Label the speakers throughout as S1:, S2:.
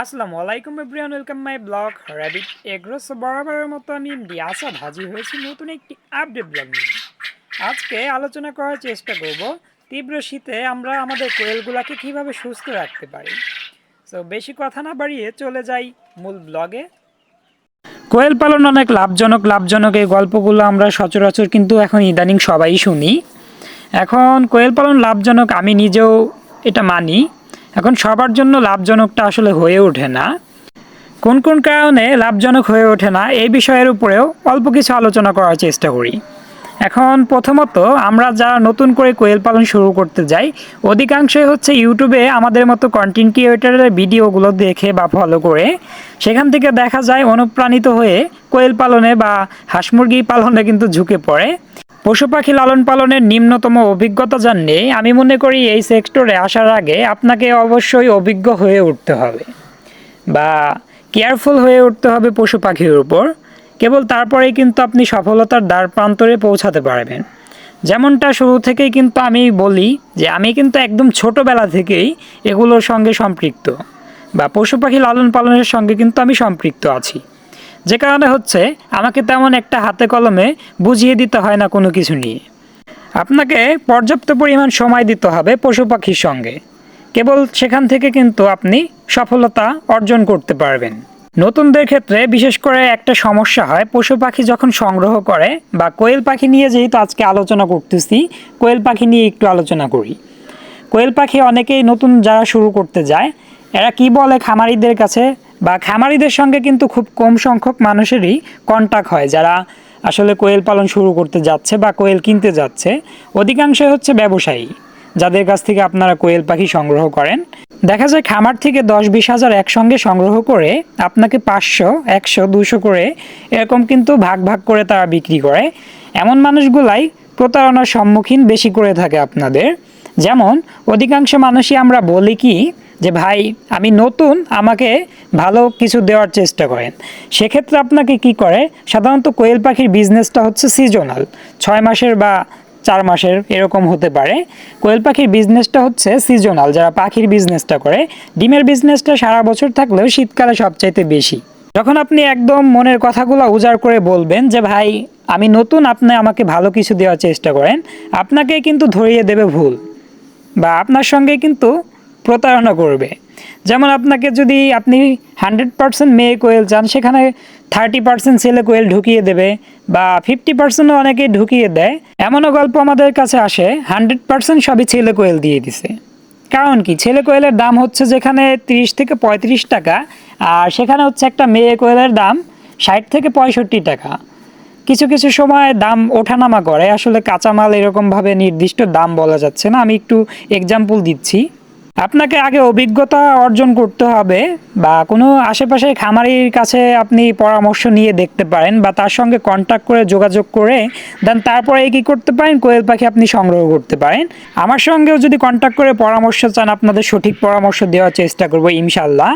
S1: আসসালামু আলাইকুম everyone, welcome my blog rabbit agros বরাবরের মতো আমি এমডি আসাদ হাজির হয়েছি নতুন একটি আপডেট ব্লগ নিয়ে। আজকে আলোচনা করার চেষ্টা করব তীব্র শীতে আমরা আমাদের কোয়েলগুলোকে কীভাবে সুস্থ রাখতে পারি। সো বেশি কথা না বাড়িয়ে চলে যাই মূল ব্লগে কোয়েল পালন অনেক লাভজনক লাভজনক এই গল্পগুলো আমরা সচরাচর কিন্তু এখন ইদানিং সবাই শুনি। এখন কোয়েল পালন লাভজনক আমি নিজেও এটা মানি। এখন সবার জন্য লাভজনকটা আসলে হয়ে ওঠে না। কোন কোন কারণে লাভজনক হয়ে ওঠে না, এই বিষয়ের উপরেও অল্প কিছু আলোচনা করার চেষ্টা করি। এখন প্রথমত আমরা যারা নতুন করে কোয়েল পালন শুরু করতে যাই, অধিকাংশই হচ্ছে ইউটিউবে আমাদের মতো কন্টেন্ট ক্রিয়েটারের ভিডিওগুলো দেখে বা ফলো করে। সেখান থেকে দেখা যায় অনুপ্রাণিত হয়ে কোয়েল পালনে বা হাঁস মুরগি পালনে কিন্তু ঝুঁকে পড়ে। পশু পাখি লালন পালনের নিম্নতম অভিজ্ঞতা জানলে আমি মনে করি এই সেক্টরে আসার আগে আপনাকে অবশ্যই অভিজ্ঞ হয়ে উঠতে হবে বা কেয়ারফুল হয়ে উঠতে হবে পশু পাখির উপর। কেবল তারপরেই কিন্তু আপনি সফলতার দ্বার প্রান্তরে পৌঁছাতে পারবেন। যেমনটা শুরু থেকেই কিন্তু আমি বলি যে আমি কিন্তু একদম ছোটোবেলা থেকেই এগুলোর সঙ্গে সম্পৃক্ত বা পশু পাখি লালন পালনের সঙ্গে কিন্তু আমি সম্পৃক্ত আছি। যে কারণে হচ্ছে আমাকে তেমন একটা হাতে কলমে বুঝিয়ে দিতে হয় না কোনো কিছু নিয়ে। আপনাকে পর্যাপ্ত পরিমাণ সময় দিতে হবে পশু পাখির সঙ্গে। কেবল সেখান থেকে কিন্তু আপনি সফলতা অর্জন করতে পারবেন। নতুনদের ক্ষেত্রে বিশেষ করে একটা সমস্যা হয়, পশু পাখি যখন সংগ্রহ করে বা কোয়েল পাখি নিয়ে যেহেতু আজকে আলোচনা করতেছি, কোয়েল পাখি নিয়ে একটু আলোচনা করি। কোয়েল পাখি অনেকেই নতুন যারা শুরু করতে যায় এরা কি বলে খামারিদের কাছে? বা খামারিদের সঙ্গে কিন্তু খুব কম সংখ্যক মানুষেরই কন্টাক্ট হয়, যারা আসলে কোয়েল পালন শুরু করতে যাচ্ছে বা কোয়েল কিনতে যাচ্ছে। অধিকাংশই হচ্ছে ব্যবসায়ী, যাদের কাছ থেকে আপনারা কোয়েল পাখি সংগ্রহ করেন। দেখা যায় খামার থেকে দশ বিশ হাজার একসঙ্গে সংগ্রহ করে আপনাকে পাঁচশো, একশো, দুশো করে এরকম কিন্তু ভাগ ভাগ করে তারা বিক্রি করে। এমন মানুষগুলাই প্রতারণার সম্মুখীন বেশি করে থাকে আপনাদের। যেমন, অধিকাংশ মানুষই আমরা বলি কি যে ভাই, আমি নতুন, আমাকে ভালো কিছু দেওয়ার চেষ্টা করেন। সেক্ষেত্রে আপনাকে কি করে? সাধারণত কোয়েল পাখির বিজনেসটা হচ্ছে সিজনাল ছয় মাসের বা চার মাসের এরকম হতে পারে। কোয়েল পাখির বিজনেসটা হচ্ছে সিজনাল যারা পাখির বিজনেসটা করে। ডিমের বিজনেসটা সারা বছর থাকলেও শীতকালে সবচাইতে বেশি। যখন আপনি একদম মনের কথাগুলো উজাড় করে বলবেন যে, ভাই, আমি নতুন, আপনি আমাকে ভালো কিছু দেওয়ার চেষ্টা করেন। আপনাকে কিন্তু ধরিয়ে দেবে ভুল। বা আপনার সঙ্গে কিন্তু প্রতারণা করবে। যেমন আপনাকে যদি আপনি হান্ড্রেড পার্সেন্ট মেয়ে কোয়েল চান, সেখানে থার্টি পার্সেন্ট ছেলে কোয়েল ঢুকিয়ে দেবে বা ফিফটি পার্সেন্টও অনেকেই ঢুকিয়ে দেয়। এমনও গল্প আমাদের কাছে আসে হান্ড্রেড পার্সেন্ট সবই ছেলে কোয়েল দিয়ে দিছে। কারণ কি? ছেলে কোয়েলের দাম হচ্ছে যেখানে তিরিশ থেকে পঁয়ত্রিশ টাকা, আর সেখানে হচ্ছে একটা মেয়ে কোয়েলের দাম ষাট থেকে পঁয়ষট্টি টাকা। কিছু কিছু সময় দাম ওঠানামা করে, আসলে কাঁচামাল এরকমভাবে নির্দিষ্ট দাম বলা যাচ্ছে না, আমি একটু এক্সাম্পল দিচ্ছি। আপনাকে আগে অভিজ্ঞতা অর্জন করতে হবে বা কোনো আশেপাশে খামারির কাছে আপনি পরামর্শ নিয়ে দেখতে পারেন বা তার সঙ্গে কন্ট্যাক্ট করে যোগাযোগ করে দেন তারপরে কী করতে পারেন? কোয়েল পাখি আপনি সংগ্রহ করতে পারেন। আমার সঙ্গেও যদি কন্ট্যাক্ট করে পরামর্শ চান, আপনাদের সঠিক পরামর্শ দেওয়ার চেষ্টা করব ইনশাল্লাহ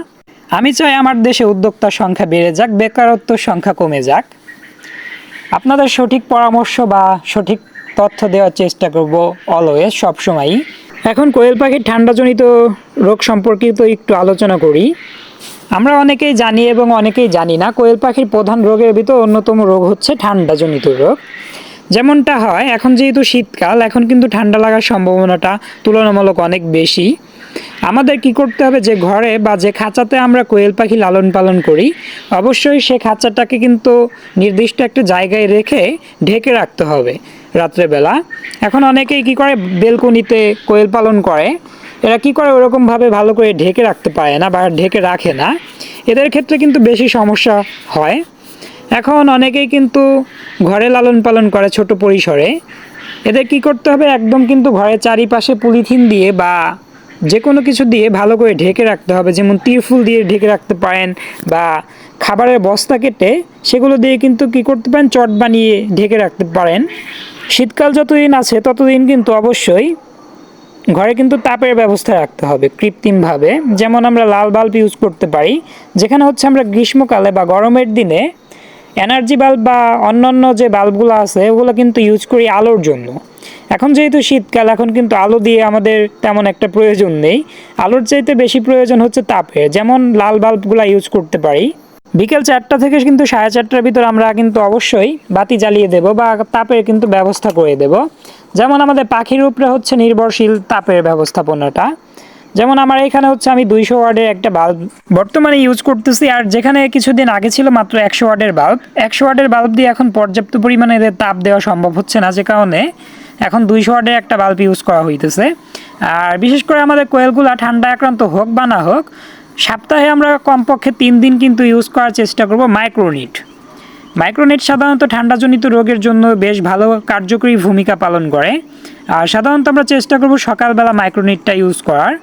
S1: আমি চাই আমার দেশে উদ্যোক্তার সংখ্যা বেড়ে যাক, বেকারত্বর সংখ্যা কমে যাক। আপনাদের সঠিক পরামর্শ বা সঠিক তথ্য দেওয়ার চেষ্টা করব অলওয়েজ, সবসময়ই। এখন কোয়েল পাখির ঠান্ডাজনিত রোগ সম্পর্কিত একটু আলোচনা করি। আমরা অনেকেই জানি এবং অনেকেই জানি না, কোয়েল পাখির প্রধান রোগের ভিতর অন্যতম রোগ হচ্ছে ঠান্ডাজনিত রোগ। যেমনটা হয়, এখন যেহেতু শীতকাল, এখন কিন্তু ঠান্ডা লাগার সম্ভাবনাটা তুলনামূলক অনেক বেশি। আমাদের কি করতে হবে, যে ঘরে বা যে খাঁচাতে আমরা কোয়েল পাখি লালন পালন করি, অবশ্যই সে খাঁচাটাকে কিন্তু নির্দিষ্ট একটা জায়গায় রেখে ঢেকে রাখতে হবে। রাত্রেবেলা। এখন অনেকেই কি করে? বেলকনিতে কোয়েল পালন করে। এরা কি করে? ওরকমভাবে ভালো করে ঢেকে রাখতে পারে না বা ঢেকে রাখে না। এদের ক্ষেত্রে কিন্তু বেশি সমস্যা হয়। এখন অনেকেই কিন্তু ঘরে লালন পালন করে ছোট পরিসরে। এদের কি করতে হবে? একদম কিন্তু ঘরের চারিপাশে পলিথিন দিয়ে বা যে কোনো কিছু দিয়ে ভালো করে ঢেকে রাখতে হবে। যেমন তিরফুল দিয়ে ঢেকে রাখতে পারেন বা খাবারের বস্তা কেটে সেগুলো দিয়ে কিন্তু কি করতে পারেন? চট বানিয়ে ঢেকে রাখতে পারেন। শীতকাল যতদিন আছে, ততদিন কিন্তু অবশ্যই ঘরে কিন্তু তাপের ব্যবস্থা রাখতে হবে কৃত্রিমভাবে। যেমন আমরা লাল বাল্ব ইউজ করতে পারি, যেখানে হচ্ছে আমরা গ্রীষ্মকালে বা গরমের দিনে এনার্জি বাল্ব বা অন্যান্য যে বাল্বগুলো আছে, ওগুলো কিন্তু ইউজ করি আলোর জন্য। এখন যেহেতু শীতকাল, এখন কিন্তু আলো দিয়ে আমাদের তেমন একটা প্রয়োজন নেই। আলোর চাইতে বেশি প্রয়োজন হচ্ছে তাপের। যেমন লাল বাল্বগুলো ইউজ করতে পারি বিকেল চারটা থেকে কিন্তু সাড়ে চারটার ভিতর আমরা কিন্তু অবশ্যই বাতি জ্বালিয়ে দেব বা তাপের কিন্তু ব্যবস্থা করে দেব। যেমন আমাদের পাখির উপরে হচ্ছে নির্ভরশীল তাপের ব্যবস্থাপনাটা। যেমন আমার এখানে হচ্ছে আমি দুইশো ওয়ার্ডের একটা বাল্ব বর্তমানে ইউজ করতেছি আর যেখানে কিছুদিন আগে ছিল মাত্র একশো ওয়ার্ডের বাল্ব। একশো ওয়ার্ডের বাল্ব দিয়ে এখন পর্যাপ্ত পরিমাণে এদের তাপ দেওয়া সম্ভব হচ্ছে না, যে কারণে এখন দুইশো ওয়ার্ডের একটা বাল্ব ইউজ করা হইতেছে। আর বিশেষ করে আমাদের কোয়েলগুলা ঠান্ডা আক্রান্ত হোক বা না হোক সপ্তাহে আমরা কমপক্ষে তিন দিন কিন্তু ইউজ করার চেষ্টা করব মাইক্রোনিট মাইক্রোনেট সাধারণত ঠান্ডাজনিত রোগের জন্য বেশ ভালো কার্যকরী ভূমিকা পালন করে। আর সাধারণত আমরা চেষ্টা করব সকালবেলা মাইক্রোনেটটা ইউজ করার।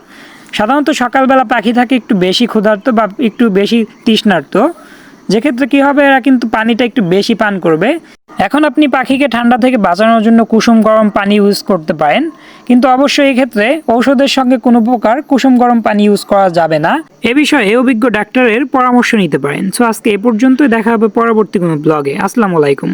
S1: সাধারণত সকালবেলা পাখি থাকে একটু বেশি ক্ষুধার্ত বা একটু বেশি তৃষ্ণার্ত। যেক্ষেত্রে কী হবে, এরা কিন্তু পানিটা একটু বেশি পান করবে। এখন আপনি পাখিকে ঠান্ডা থেকে বাঁচানোর জন্য কুসুম গরম পানি ইউজ করতে পারেন। কিন্তু অবশ্যই এক্ষেত্রে ঔষধের সঙ্গে কোনো প্রকার কুসুম গরম পানি ইউজ করা যাবে না। এ বিষয়ে অভিজ্ঞ ডাক্তারের পরামর্শ নিতে পারেন। সো আজকে এ পর্যন্তই। দেখা হবে পরবর্তী কোনো ব্লগে আসসালামু আলাইকুম।